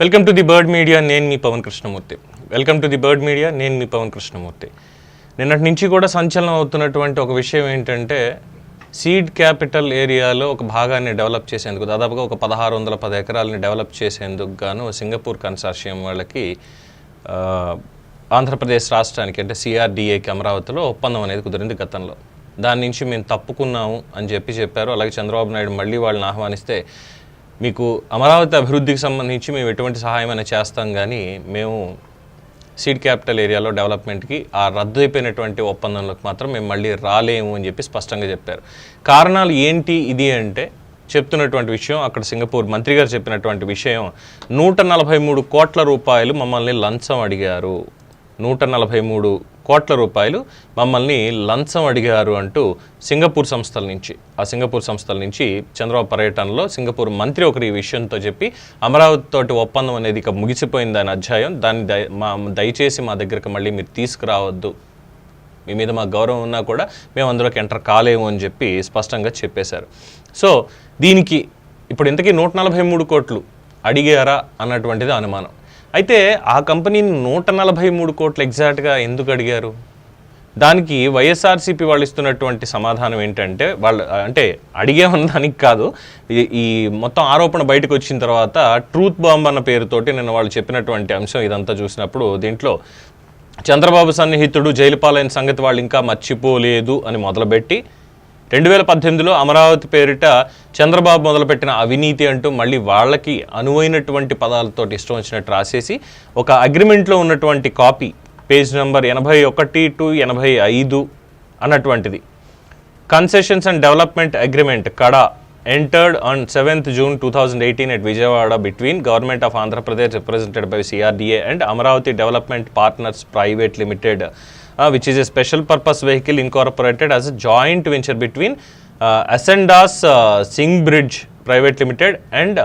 Welcome to the bird media నేను మీ Pavan Krishnamurthy. Welcome to the bird media నేను మీ పవన్ కృష్ణమూర్తి. నిన్నటి నుంచి కూడా సంచలనం అవుతున్నటువంటి ఒక విషయం ఏంటంటే సీడ్ క్యాపిటల్ ఏరియాలో ఒక భాగాన్ని డెవలప్ చేసేందుకు దాదాపుగా ఒక పదహారు వందల పది ఎకరాలని డెవలప్ చేసేందుకు గాను సింగపూర్ కన్సార్షియం వాళ్ళకి ఆంధ్రప్రదేశ్ రాష్ట్రానికి అంటే సిఆర్డిఏకి అమరావతిలో ఒప్పందం అనేది కుదిరింది గతంలో. దాని నుంచి మేము తప్పుకున్నాము అని చెప్పి చెప్పారు. అలాగే చంద్రబాబు నాయుడు మళ్ళీ వాళ్ళని ఆహ్వానిస్తే మీకు అమరావతి అభివృద్ధికి సంబంధించి మేము ఎటువంటి సహాయం అయినా చేస్తాం కానీ మేము సీడ్ క్యాపిటల్ ఏరియాలో డెవలప్మెంట్కి ఆ రద్దు అయిపోయినటువంటి ఒప్పందంలోకి మాత్రం మేము మళ్ళీ రాలేము అని చెప్పి స్పష్టంగా చెప్పారు. కారణాలు ఏంటి ఇది అంటే చెప్తున్నటువంటి విషయం అక్కడ సింగపూర్ మంత్రి గారు చెప్పినటువంటి విషయం. నూట నలభై మూడు కోట్ల రూపాయలు మమ్మల్ని లంచం అడిగారు. నూట నలభై మూడు కోట్ల రూపాయలు మమ్మల్ని లంచం అడిగారు అంటూ సింగపూర్ సంస్థల నుంచి. ఆ సింగపూర్ సంస్థల నుంచి చంద్రబాబు పర్యటనలో సింగపూర్ మంత్రి ఒకరు ఈ విషయంతో చెప్పి అమరావతి తోటి ఒప్పందం అనేది ఇక ముగిసిపోయింది దాని అధ్యాయం దాన్ని దయ మా దయచేసి మా దగ్గరకు మళ్ళీ మీరు తీసుకురావద్దు. మీ మీద మా గౌరవం ఉన్నా కూడా మేము అందులోకి ఎంటర్ కాలేము అని చెప్పి స్పష్టంగా చెప్పేశారు. సో దీనికి ఇప్పుడు ఇంతకీ నూట నలభై మూడు కోట్లు అడిగారా అన్నటువంటిది అనుమానం. అయితే ఆ కంపెనీని నూట నలభై మూడు కోట్లు ఎగ్జాక్ట్గా ఎందుకు అడిగారు? దానికి వైఎస్ఆర్సీపీ వాళ్ళు ఇస్తున్నటువంటి సమాధానం ఏంటంటే వాళ్ళు అంటే అడిగేమన్న దానికి కాదు. ఈ- మొత్తం ఆరోపణ బయటకు వచ్చిన తర్వాత ట్రూత్ బాంబ్ అన్న పేరుతోటి నేను వాళ్ళు చెప్పినటువంటి అంశం ఇదంతా చూసినప్పుడు దీంట్లో చంద్రబాబు సన్నిహితుడు జైలు పాలైన సంగతి వాళ్ళు ఇంకా మర్చిపోలేదు అని మొదలుపెట్టి రెండు వేల పద్దెనిమిదిలో అమరావతి పేరిట చంద్రబాబు మొదలుపెట్టిన అవినీతి అంటూ మళ్ళీ వాళ్ళకి అనువైనటువంటి పదాలతోటి ఇష్టం వచ్చినట్టు రాసేసి ఒక అగ్రిమెంట్లో ఉన్నటువంటి కాపీ పేజ్ నెంబర్ ఎనభై ఒకటి టు ఎనభై ఐదు అన్నటువంటిది. Concessions and development agreement kada entered on seventh June two thousand eighteen at Vijayawada between government of Andhra Pradesh represented by CRDA and Amaravati development partners private limited which is a special purpose vehicle incorporated as a joint venture between Ascendas Singh bridge private limited and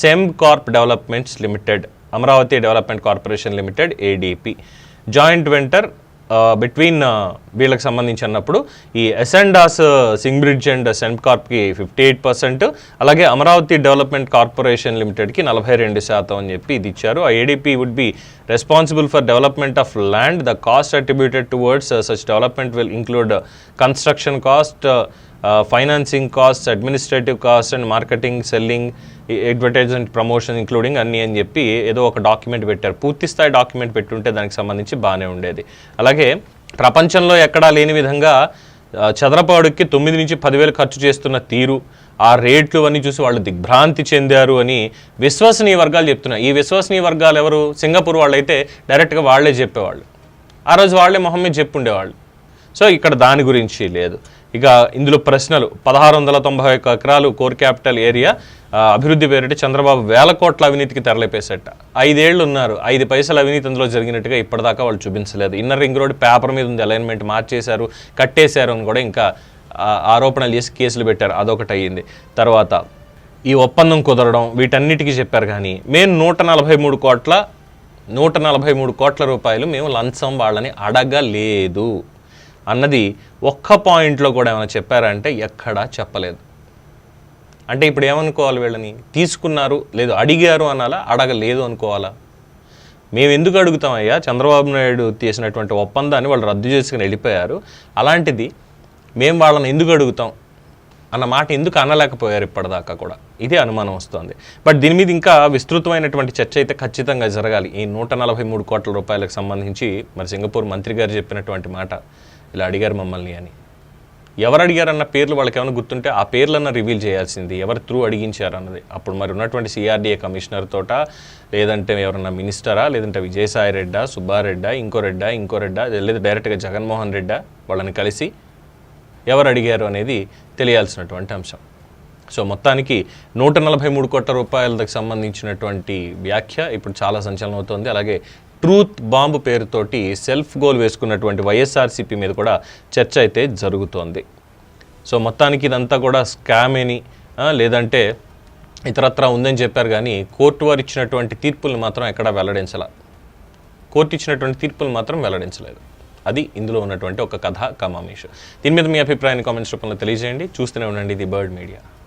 sem Corp developments limited Amaravati development corporation limited ADP joint venter between వీళ్ళకి సంబంధించి అన్నప్పుడు ఈ ఎసెండాస్ Singh bridge and cent కార్ప్కి fifty eight percent అలాగే Amaravati development corporation లిమిటెడ్కి నలభై రెండు శాతం అని చెప్పి ఇది ఇచ్చారు. ఆ ADP would be responsible for development of land the cost attributed towards such development will include construction cost financing cost administrative cost and marketing selling advertisement promotion including అన్నీ అని చెప్పి ఏదో ఒక డాక్యుమెంట్ పెట్టారు. పూర్తి స్థాయి డాక్యుమెంట్ పెట్టుంటే దానికి సంబంధించి బాగానే ఉండేది. అలాగే ప్రపంచంలో ఎక్కడా లేని విధంగా చదరపాడుకి చదరపు అడుగుకి తొమ్మిది నుంచి పదివేలు ఖర్చు చేస్తున్న తీరు ఆ రేట్లు అన్నీ చూసి వాళ్ళు దిగ్భ్రాంతి చెందారు అని విశ్వసనీయ వర్గాలు చెప్తున్నాయి ఈ విశ్వసనీయ వర్గాలు ఎవరు? సింగపూర్ వాళ్ళు అయితే డైరెక్ట్గా వాళ్ళే చెప్పేవాళ్ళు. ఆ రోజు వాళ్ళే మొహం మీద చెప్పుండేవాళ్ళు సో ఇక్కడ దాని గురించి లేదు. ఇక ఇందులో ప్రశ్నలు. పదహారు వందల తొంభై ఒక్క ఎకరాలు కోర్ క్యాపిటల్ ఏరియా అభివృద్ధి పేరిట చంద్రబాబు వేల కోట్ల అవినీతికి తెరలేపేసేట. ఐదేళ్ళు ఉన్నారు. ఐదు పైసల అవినీతి అందులో జరిగినట్టుగా ఇప్పటిదాకా వాళ్ళు చూపించలేదు. ఇన్నర్ రింగ్ రోడ్ పేపర్ మీద ఉంది. అలైన్మెంట్ మార్చేశారు కట్టేశారు అని కూడా ఇంకా ఆరోపణలు చేసి కేసులు పెట్టారు. అదొకటి అయ్యింది. తర్వాత ఈ ఒప్పందం కుదరడం వీటన్నిటికీ చెప్పారు కానీ మేము నూట నలభై మూడు కోట్ల నూట నలభై మూడు కోట్ల రూపాయలు మేము లంచం వాళ్ళని అడగలేదు. అన్నది ఒక్క పాయింట్లో కూడా ఏమైనా చెప్పారంటే ఎక్కడా చెప్పలేదు. అంటే ఇప్పుడు ఏమనుకోవాలి వీళ్ళని? తీసుకున్నారు లేదు అడిగారు అనాలా అడగలేదు అనుకోవాలా? మేము ఎందుకు అడుగుతామయ్యా చంద్రబాబు నాయుడు తీసినటువంటి ఒప్పందాన్ని వాళ్ళు రద్దు చేసుకుని వెళ్ళిపోయారు. అలాంటిది మేము వాళ్ళని ఎందుకు అడుగుతాం? అన్న మాట ఎందుకు అనలేకపోయారు ఇప్పటిదాకా కూడా? ఇదే అనుమానం వస్తుంది. బట్ దీని మీద ఇంకా విస్తృతమైనటువంటి చర్చ అయితే ఖచ్చితంగా జరగాలి. ఈ నూట నలభై మూడు కోట్ల రూపాయలకు సంబంధించి మరి సింగపూర్ మంత్రి గారు చెప్పినటువంటి మాట ఇలా అడిగారు మమ్మల్ని అని. ఎవరు అడిగారన్న పేర్లు వాళ్ళకి ఏమైనా గుర్తుంటే ఆ పేర్లన్న రివీల్ చేయాల్సింది. ఎవరు త్రూ అడిగించారు అన్నది అప్పుడు మరి ఉన్నటువంటి సిఆర్డీఏ కమిషనర్ తోట లేదంటే ఎవరన్నా మినిస్టరా లేదంటే విజయసాయి రెడ్డా సుబ్బారెడ్డా ఇంకో రెడ్డా ఇంకో రెడ్డా లేదా డైరెక్ట్గా జగన్మోహన్ రెడ్డా వాళ్ళని కలిసి ఎవరు అడిగారు అనేది తెలియాల్సినటువంటి అంశం. సో మొత్తానికి నూట నలభై మూడు కోట్ల రూపాయలకు సంబంధించినటువంటి వ్యాఖ్య ఇప్పుడు చాలా సంచలనం అవుతోంది. అలాగే ట్రూత్ బాంబు పేరుతోటి సెల్ఫ్ గోల్ వేసుకున్నటువంటి వైఎస్ఆర్సీపీ మీద కూడా చర్చ అయితే జరుగుతోంది. సో మొత్తానికి ఇదంతా కూడా స్కామేని ఆ, లేదంటే ఇతరత్రా ఉందని చెప్పారు కానీ కోర్టు వారు ఇచ్చినటువంటి తీర్పులను మాత్రం ఎక్కడా వెల్లడించాల. కోర్టు ఇచ్చినటువంటి తీర్పులు మాత్రం వెల్లడించలేదు. అది ఇందులో ఉన్నటువంటి ఒక కథ కమామేష్ దీని మీద మీ అభిప్రాయాన్ని కామెంట్స్ రూపంలో తెలియజేయండి. చూస్తూనే ఉండండి ది బర్డ్ మీడియా.